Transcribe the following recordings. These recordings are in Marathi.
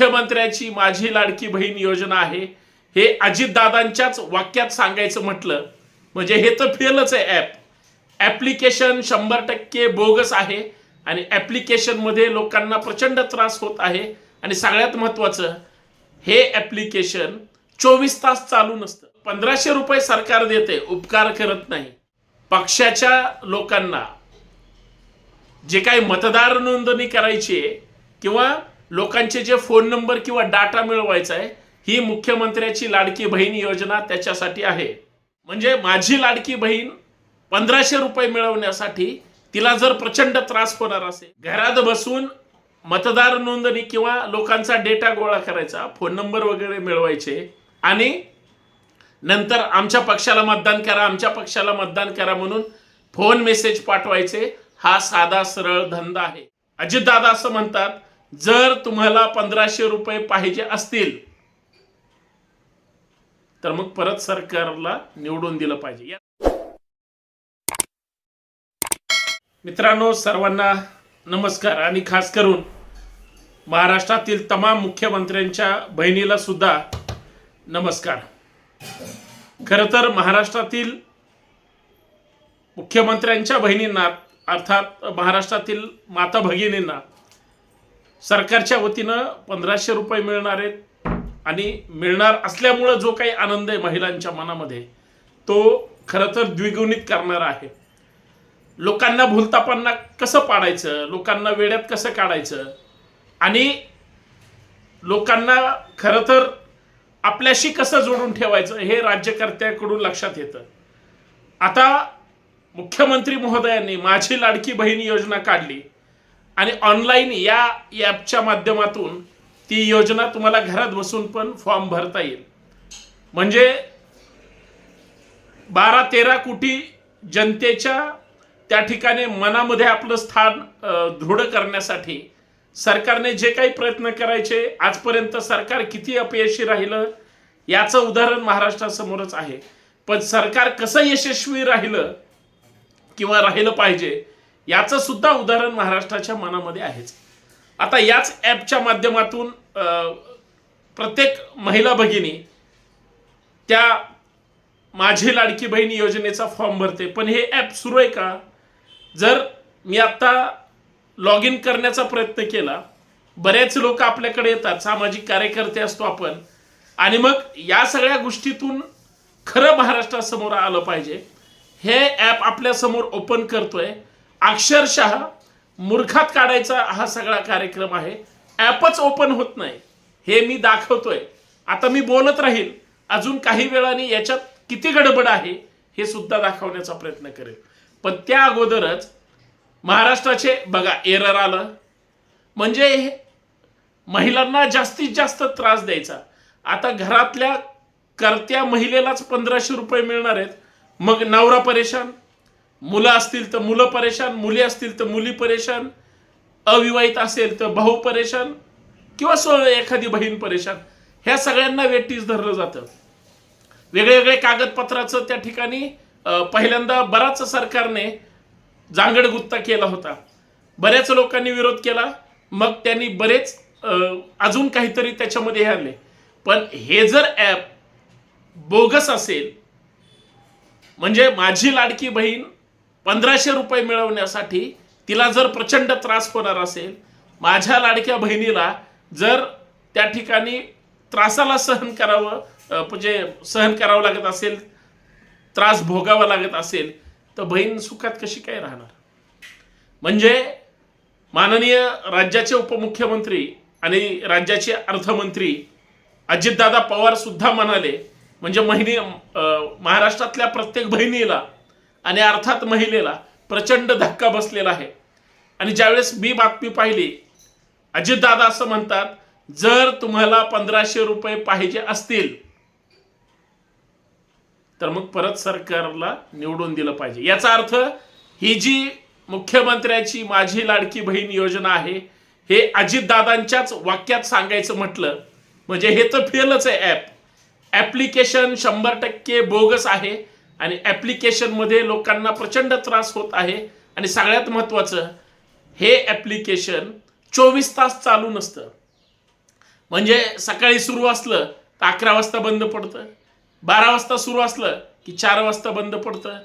मुख्यमंत्र्याची माझी लाडकी बहीण योजना आहे. हे अजितदादांच्याच वाक्यात सांगायचं म्हटलं म्हणजे हे तर फेलच आहे ॲप ॲप्लिकेशन शंभर टक्के बोगस आहे आणि ॲप्लिकेशनमध्ये लोकांना प्रचंड त्रास होत आहे. आणि सगळ्यात महत्त्वाचं हे ॲप्लिकेशन चोवीस तास चालू नसतं. पंधराशे रुपये सरकार देते उपकार करत नाही. पक्षाच्या लोकांना जे काही मतदार नोंदणी करायची आहे किंवा लोकांचे जे फोन नंबर किंवा डाटा मिळवायचा आहे ही मुख्यमंत्र्याची लाडकी बहीण योजना त्याच्यासाठी आहे. म्हणजे माझी लाडकी बहीण पंधराशे रुपये मिळवण्यासाठी तिला जर प्रचंड त्रास होणार असेल घरात बसून मतदार नोंदणी किंवा लोकांचा डेटा गोळा करायचा फोन नंबर वगैरे मिळवायचे आणि नंतर आमच्या पक्षाला मतदान करा आमच्या पक्षाला मतदान करा म्हणून फोन मेसेज पाठवायचे हा साधा सरळ धंदा आहे. अजितदादा असं म्हणतात जर तुम्हाला पंधराशे रुपये पाहिजे असतील तर मग परत सरकारला निवडून दिलं पाहिजे. या- मित्रांनो सर्वांना नमस्कार आणि खास करून महाराष्ट्रातील तमाम मुख्यमंत्र्यांच्या बहिणीला सुद्धा नमस्कार. खरं तर महाराष्ट्रातील मुख्यमंत्र्यांच्या बहिणींना अर्थात महाराष्ट्रातील माता भगिनींना सरकारच्या वतीनं पंधराशे रुपये मिळणार आहेत. आणि मिळणार असल्यामुळं जो काही आनंद आहे महिलांच्या मनामध्ये तो खरं तर द्विगुणित करणारा आहे. लोकांना भूलतापांना कसं पाडायचं? लोकांना वेड्यात कसं काढायचं? आणि लोकांना खरं तर आपल्याशी कसं जोडून ठेवायचं हे राज्यकर्त्याकडून लक्षात येतं. आता मुख्यमंत्री महोदयांनी माझी लाडकी बहीण योजना काढली. आणि ऑनलाईन या ॲपच्या माध्यमातून ती योजना तुम्हाला घरात बसून पण फॉर्म भरता येईल. म्हणजे बारा तेरा कोटी जनतेच्या त्या ठिकाणी मनामध्ये आपलं स्थान दृढ करण्यासाठी सरकारने जे काही प्रयत्न करायचे आजपर्यंत सरकार किती अपयशी राहिलं याचं उदाहरण महाराष्ट्रासमोरच आहे. पण सरकार कसं यशस्वी राहिलं किंवा राहिलं पाहिजे याचं सुद्धा उदाहरण महाराष्ट्राच्या मनामध्ये आहेच. आता याच ॲपच्या माध्यमातून प्रत्येक महिला भगिनी त्या माझी लाडकी बहीण योजनेचा फॉर्म भरते. पण हे ॲप सुरू आहे का? जर मी आत्ता लॉग इन करण्याचा प्रयत्न केला बरेच लोक आपल्याकडे येतात सामाजिक कार्यकर्ते असतो आपण आणि मग या सगळ्या गोष्टीतून खरं महाराष्ट्रासमोर आलं पाहिजे. हे ॲप आपल्यासमोर ओपन करतोय. अक्षरशः मूर्खात काढायचा हा सगळा कार्यक्रम आहे. ॲपच ओपन होत नाही. हे मी दाखवतोय. आता मी बोलत राहील. अजून काही वेळाने याच्यात किती गडबड आहे हे सुद्धा दाखवण्याचा प्रयत्न करेल. पण त्या अगोदरच महाराष्ट्राचे बघा एरर आलं. म्हणजे महिलांना जास्तीत जास्त त्रास द्यायचा. आता घरातल्या करत्या महिलेलाच पंधराशे रुपये मिळणार आहेत. मग नवरा परेशान मुलं असतील तर मुलं परेशान मुली असतील तर मुली परेशान अविवाहित असेल तर भाऊ परेशान किंवा स्व एखादी बहीण परेशान ह्या सगळ्यांना वेटीस धरलं जातं. वेगळे वेगळे कागदपत्राचं त्या ठिकाणी पहिल्यांदा बराच सरकारने जांगड गुत्ता केला होता. बऱ्याच लोकांनी विरोध केला मग त्यांनी बरेच अजून काहीतरी त्याच्यामध्ये हे आले पण हे जर ॲप बोगस असेल म्हणजे माझी लाडकी बहीण पंधराशे रुपये मिळवण्यासाठी तिला जर प्रचंड त्रास होणार असेल माझ्या लाडक्या बहिणीला जर त्या ठिकाणी त्रासाला सहन करावं म्हणजे सहन करावं लागत असेल त्रास भोगावा लागत असेल तर बहीण सुखात कशी काय राहणार? म्हणजे माननीय राज्याचे उपमुख्यमंत्री आणि राज्याचे अर्थमंत्री अजितदादा पवार सुद्धा म्हणाले म्हणजे महिने महाराष्ट्रातल्या प्रत्येक बहिणीला आणि अर्थात महिलेला प्रचंड धक्का बसलेला आहे. आणि ज्यावेळेस मी बातमी पाहिली अजितदादा असं म्हणतात जर तुम्हाला पंधराशे रुपये पाहिजे असतील तर मग परत सरकारला निवडून दिलं पाहिजे. याचा अर्थ ही जी मुख्यमंत्र्याची माझी लाडकी बहीण योजना आहे हे अजितदादांच्याच वाक्यात सांगायचं म्हटलं म्हणजे हे तर फेलच आहे ॲप. ॲप्लिकेशन शंभर टक्के बोगस आहे. आणि ॲप्लिकेशनमध्ये लोकांना प्रचंड त्रास होत आहे. आणि सगळ्यात महत्त्वाचं हे ॲप्लिकेशन चोवीस तास चालू नसतं. म्हणजे सकाळी सुरू असलं तर अकरा वाजता बंद पडतं. बारा वाजता सुरू असलं की चार वाजता बंद पडतं.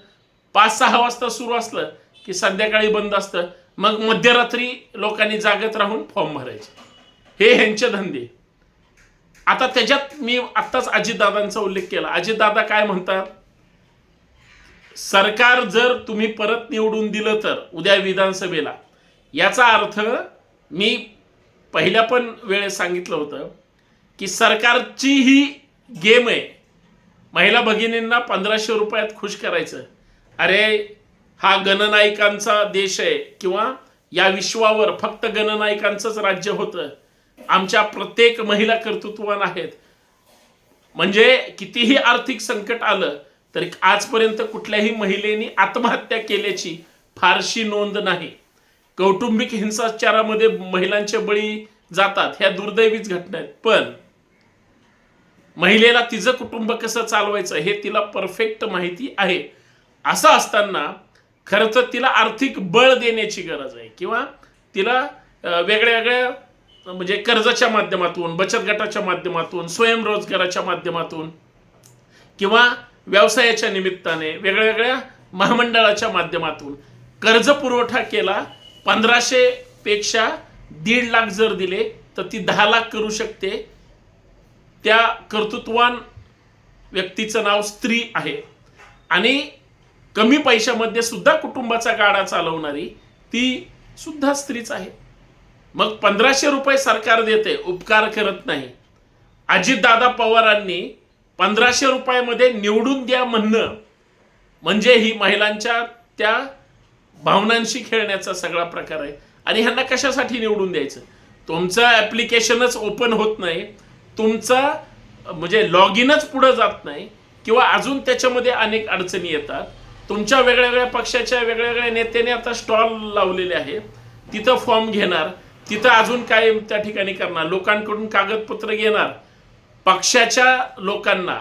पाच सहा वाजता सुरू असलं की संध्याकाळी बंद असतं. मग मध्यरात्री लोकांनी जागत राहून फॉर्म भरायचे. हे ह्यांचे धंदे. आता त्याच्यात मी आत्ताच अजितदादांचा उल्लेख केला. अजितदादा काय म्हणतात? सरकार जर तुम्ही परत निवडून दिलं तर उद्या विधानसभेला याचा अर्थ मी पहिल्या पण वेळेस सांगितलं होतं की सरकारची ही गेम आहे. महिला भगिनींना पंधराशे रुपयात खुश करायचं. अरे हा गणनायकांचा देश आहे किंवा या विश्वावर फक्त गणनायकांचंच राज्य होतं. आमच्या प्रत्येक महिला कर्तृत्वान आहेत. म्हणजे कितीही आर्थिक संकट आलं तरी आजपर्यंत कुठल्याही महिलेने आत्महत्या केल्याची फारशी नोंद नाही. कौटुंबिक हिंसाचारामध्ये महिलांचे बळी जातात ह्या दुर्दैवीच घटना आहेत. पण महिलेला तिचं कुटुंब कसं चालवायचं हे तिला परफेक्ट माहिती आहे. असं असताना खरं तर तिला आर्थिक बळ देण्याची गरज आहे. किंवा तिला वेगळ्या वेगळ्या म्हणजे कर्जाच्या माध्यमातून बचत गटाच्या माध्यमातून स्वयंरोजगाराच्या माध्यमातून किंवा व्यवसायाच्या निमित्ताने वेगळ्यावेगळ्या महामंडळाच्या माध्यमातून कर्ज पुरवठा केला. पंधराशे पेक्षा दीड लाख जर दिले तर ती दहा लाख करू शकते. त्या कर्तृत्वान व्यक्तीचं नाव स्त्री आहे. आणि कमी पैशामध्ये सुद्धा कुटुंबाचा गाडा चालवणारी ती सुद्धा स्त्रीच आहे. मग पंधराशे रुपये सरकार देते उपकार करत नाही. अजितदादा पवारांनी पंधराशे रुपयामध्ये निवडून द्या म्हणणं. म्हणजे ही महिलांच्या त्या भावनांशी खेळण्याचा सगळा प्रकार आहे. आणि ह्यांना कशासाठी निवडून द्यायचं? तुमचं ॲप्लिकेशनच ओपन होत नाही. तुमचा म्हणजे लॉग इनच पुढं जात नाही. किंवा अजून त्याच्यामध्ये अनेक अडचणी येतात. तुमच्या वेगळ्या वेगळ्या पक्षाच्या वेगळ्या वेगळ्या नेत्याने आता स्टॉल लावलेले आहे. तिथं फॉर्म घेणार. तिथं अजून काय त्या ठिकाणी करणार? लोकांकडून कागदपत्र घेणार. पक्षाच्या लोकांना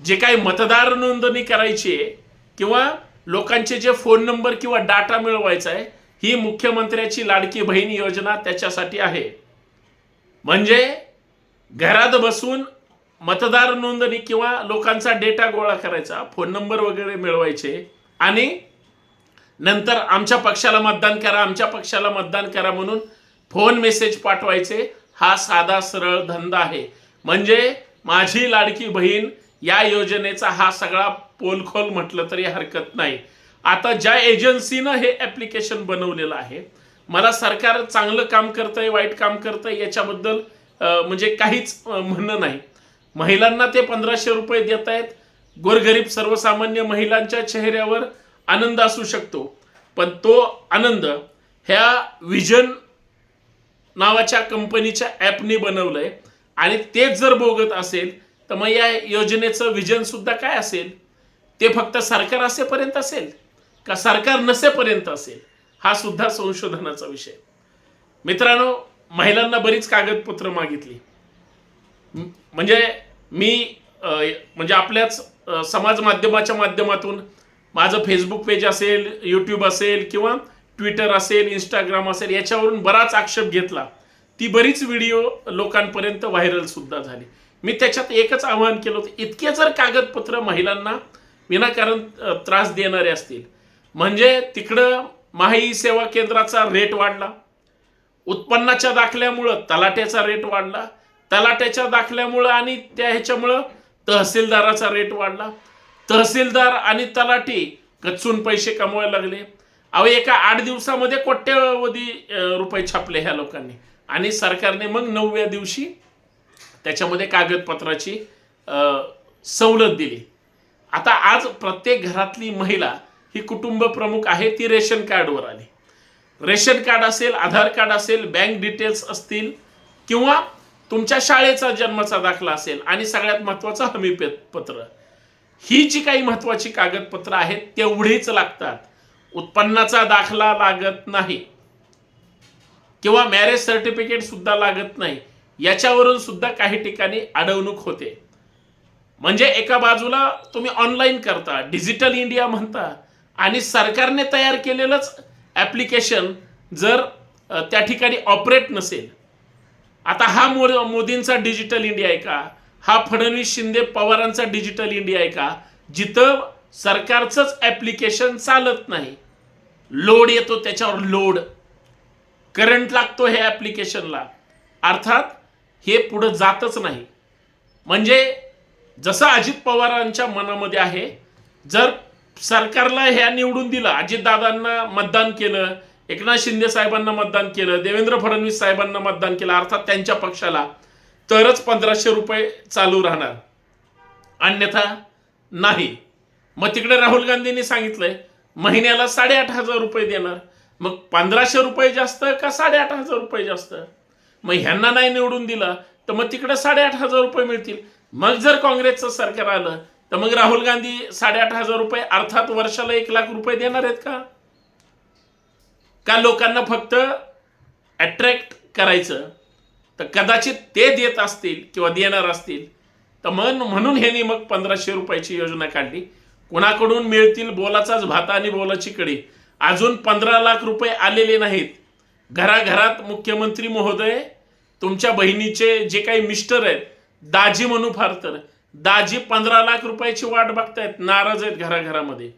जे काही मतदार नोंदणी करायची आहे किंवा लोकांचे जे फोन नंबर किंवा डाटा मिळवायचा आहे ही मुख्यमंत्र्याची लाडकी बहीण योजना त्याच्यासाठी आहे. म्हणजे घरात बसून मतदार नोंदणी किंवा लोकांचा डेटा गोळा करायचा फोन नंबर वगैरे मिळवायचे आणि नंतर आमच्या पक्षाला मतदान करा आमच्या पक्षाला मतदान करा म्हणून फोन मेसेज पाठवायचे हा साधा सरळ धंदा आहे. म्हणजे माझी लाडकी बहीण या योजनेचा हा सगळा पोलखोल म्हटलं तरी हरकत नाही. आता ज्या एजन्सीनं हे ॲप्लिकेशन बनवलेलं आहे मला सरकार चांगलं काम करतंय वाईट काम करतंय याच्याबद्दल म्हणजे काहीच म्हणणं नाही. महिलांना ते पंधराशे रुपये देत आहेत. गोरगरीब सर्वसामान्य महिलांच्या चेहऱ्यावर आनंद असू शकतो. पण तो आनंद ह्या विजन नावाच्या कंपनीच्या ॲपनी बनवलंय. आणि तेच जर बोगत असेल तर मग या योजनेचं विजन सुद्धा काय असेल? ते फक्त सरकार असेपर्यंत असेल? का सरकार नसेपर्यंत असेल? हा सुद्धा संशोधनाचा विषय. मित्रांनो महिलांना बरीच कागदपत्र मागितली. म्हणजे मी म्हणजे आपल्याच समाज माध्यमाच्या माध्यमातून माझं फेसबुक पेज असेल यूट्यूब असेल किंवा ट्विटर असेल इंस्टाग्राम असेल याच्यावरून बराच आक्षेप घेतला. ती बरीच व्हिडिओ लोकांपर्यंत व्हायरल सुद्धा झाली. मी त्याच्यात एकच आवाहन केलं होतं इतके जर कागदपत्र महिलांना विनाकारण त्रास देणारे असतील म्हणजे तिकडं माही सेवा केंद्राचा रेट वाढला. उत्पन्नाच्या दाखल्यामुळं तलाट्याचा रेट वाढला. तलाट्याच्या दाखल्यामुळं आणि त्या ह्याच्यामुळं तहसीलदाराचा रेट वाढला. तहसीलदार आणि तलाठी कचून पैसे कमवायला लागले. अहो एका आठ दिवसामध्ये कोट्यवधी रुपये छापले ह्या लोकांनी. आणि सरकारने मग नवव्या दिवशी त्याच्यामध्ये कागदपत्राची सवलत दिली. आता आज प्रत्येक घरातली महिला ही कुटुंब प्रमुख आहे ती रेशन कार्डवर आली. रेशन कार्ड असेल आधार कार्ड असेल बँक डिटेल्स असतील किंवा तुमच्या शाळेचा जन्माचा दाखला असेल आणि सगळ्यात महत्त्वाचं हमी पत्र. ही जी काही महत्त्वाची कागदपत्र आहेत तेवढीच लागतात. उत्पन्नाचा दाखला लागत नाही. किंवा मॅरेज सर्टिफिकेट सुद्धा लागत नाही. याच्यावरून सुद्धा काही ठिकाणी अडवणूक होते. म्हणजे एका बाजूला तुम्ही ऑनलाईन करता डिजिटल इंडिया म्हणता आणि सरकारने तयार केलेलंच ॲप्लिकेशन जर त्या ठिकाणी ऑपरेट नसेल. आता हा मो मोदींचा डिजिटल इंडिया आहे का? हा फडणवीस शिंदे पवारांचा डिजिटल इंडिया आहे का? जिथं सरकारचंच ॲप्लिकेशन चालत नाही. लोड येतो त्याच्यावर लोड. करंट लागतो हे ॲप्लिकेशनला अर्थात हे पुढं जातच नाही. म्हणजे जसं अजित पवारांच्या मनामध्ये आहे जर सरकारला ह्या निवडून दिलं अजितदादांना मतदान केलं एकनाथ शिंदे साहेबांना मतदान केलं देवेंद्र फडणवीस साहेबांना मतदान केलं अर्थात त्यांच्या पक्षाला तरच पंधराशे रुपये चालू राहणार. अन्यथा नाही. मग तिकडे राहुल गांधींनी सांगितलंय महिन्याला साडेआठ हजार रुपये देणार. मग पंधराशे रुपये जास्त का साडेआठ हजार रुपये जास्त? मग ह्यांना नाही निवडून दिलं तर मग तिकडे साडेआठ हजार रुपये मिळतील. मग जर काँग्रेसचं सरकार आलं तर मग राहुल गांधी साडेआठ हजार रुपये अर्थात वर्षाला एक लाख रुपये देणार आहेत का? का लोकांना फक्त अट्रॅक्ट करायचं? तर कदाचित ते देत असतील किंवा देणार असतील. तर मन म्हणून ह्यांनी मग पंधराशे रुपयाची योजना काढली. कुणाकडून मिळतील बोलाचाच भाता आणि बोलाची कडी? अजून पंधरा लाख रुपये आलेले नाहीत. घराघरात मुख्यमंत्री महोदय तुमच्या बहिणीचे जे काही मिस्टर आहेत दाजी म्हणू फार तर. दाजी पंधरा लाख रुपयाची वाट बघतायत नाराज आहेत घराघरामध्ये.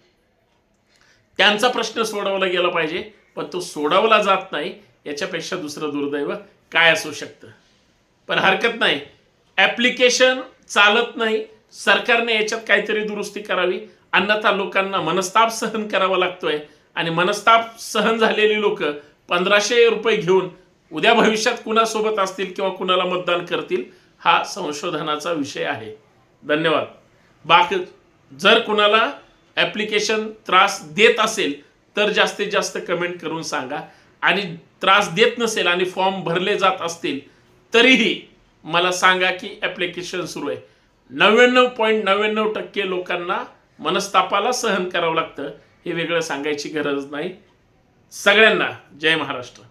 त्यांचा प्रश्न सोडवला गेला पाहिजे पण तो सोडवला जात नाही. याच्यापेक्षा दुसरं दुर्दैव काय असू शकतं? पण हरकत नाही. ॲप्लिकेशन चालत नाही. सरकारने याच्यात काहीतरी दुरुस्ती करावी. अन्यथा लोकांना मनस्ताप सहन करावा लागतोय. आणि मनस्ताप सहन झालेली लोक पंधराशे रुपये घेऊन उद्या भविष्यात कुणासोबत असतील किंवा कुणाला मतदान करतील हा संशोधनाचा विषय आहे. धन्यवाद. बाकी जर कुणाला ॲप्लिकेशन त्रास देत असेल तर जास्तीत जास्त कमेंट करून सांगा. आणि त्रास देत नसेल आणि फॉर्म भरले जात असतील तरीही मला सांगा की ॲप्लिकेशन सुरू आहे. नव्याण्णव पॉईंट नव्याण्णव टक्के लोकांना मनस्तापाला सहन करावं लागतं हे वेगळं सांगायची गरज नाही. सगळ्यांना जय महाराष्ट्र.